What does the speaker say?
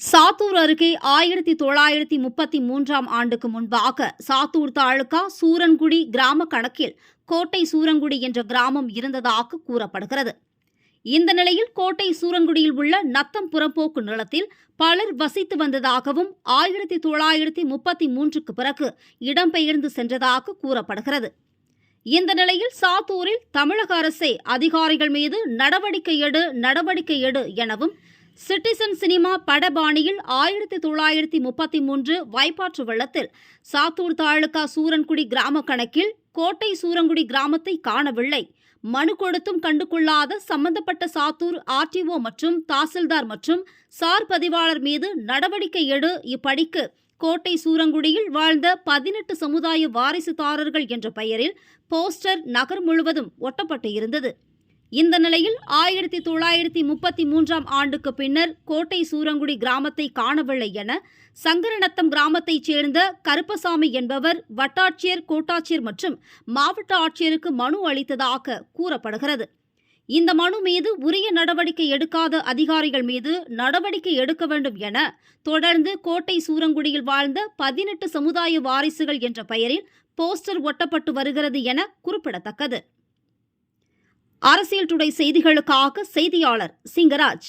சாத்தூர் அருகே ஆயிரத்தி தொள்ளாயிரத்தி முப்பத்தி மூன்றாம் ஆண்டுக்கு முன்பாக சாத்தூர் தாலுகா சூரன்குடி கிராம கணக்கில் கோட்டை சூரங்குடி என்ற கிராமம் இருந்ததாக கூறப்படுகிறது. இந்த நிலையில் கோட்டை சூரங்குடியில் உள்ள நத்தம் புறப்போக்கு நிலத்தில் பலர் வசித்து வந்ததாகவும் ஆயிரத்தி தொள்ளாயிரத்தி முப்பத்தி மூன்றுக்கு பிறகு இடம்பெயர்ந்து சென்றதாக கூறப்படுகிறது. இந்த நிலையில் சாத்தூரில் தமிழக அரசே அதிகாரிகள் மீது நடவடிக்கை எடு நடவடிக்கை எடு எனவும் சிட்டிசன் சினிமா படபாணியில் ஆயிரத்தி தொள்ளாயிரத்தி முப்பத்தி மூன்று வைப்பாற்று வெள்ளத்தில் சாத்தூர் தாலுகா சூரன்குடி கிராம கணக்கில் கோட்டை சூரங்குடி கிராமத்தை காணவில்லை. மனு கொடுத்தும் கண்டுகொள்ளாத சம்பந்தப்பட்ட சாத்தூர் ஆர்டிஓ மற்றும் தாசில்தார் மற்றும் சார் பதிவாளர் மீது நடவடிக்கை எடு இப்படிக்கு கோட்டை சூரங்குடியில் வாழ்ந்த பதினெட்டு சமுதாய வாரிசுதாரர்கள் என்ற பெயரில் போஸ்டர் நகர் முழுவதும் ஒட்டப்பட்டு இருந்தது. இந்த நிலையில் ஆயிரத்தி தொள்ளாயிரத்தி முப்பத்தி மூன்றாம் ஆண்டுக்கு பின்னர் கோட்டை சூரங்குடி கிராமத்தை காணவில்லை என சங்கரநத்தம் கிராமத்தைச் சேர்ந்த கருப்பசாமி என்பவர் வட்டாட்சியர் கோட்டாட்சியர் மற்றும் மாவட்ட ஆட்சியருக்கு மனு அளித்ததாக கூறப்படுகிறது. இந்த மனு மீது உரிய நடவடிக்கை எடுக்காத அதிகாரிகள் மீது நடவடிக்கை எடுக்க வேண்டும் என தொடர்ந்து கோட்டை சூரங்குடியில் வாழ்ந்த பதினெட்டு சமுதாய வாரிசுகள் என்ற பெயரில் போஸ்டர் ஒட்டப்பட்டு வருகிறது என குறிப்பிடத்தக்கது. அரசியல் டுடே செய்திகளுக்காக செய்தியாளர் சிங்கராஜ்.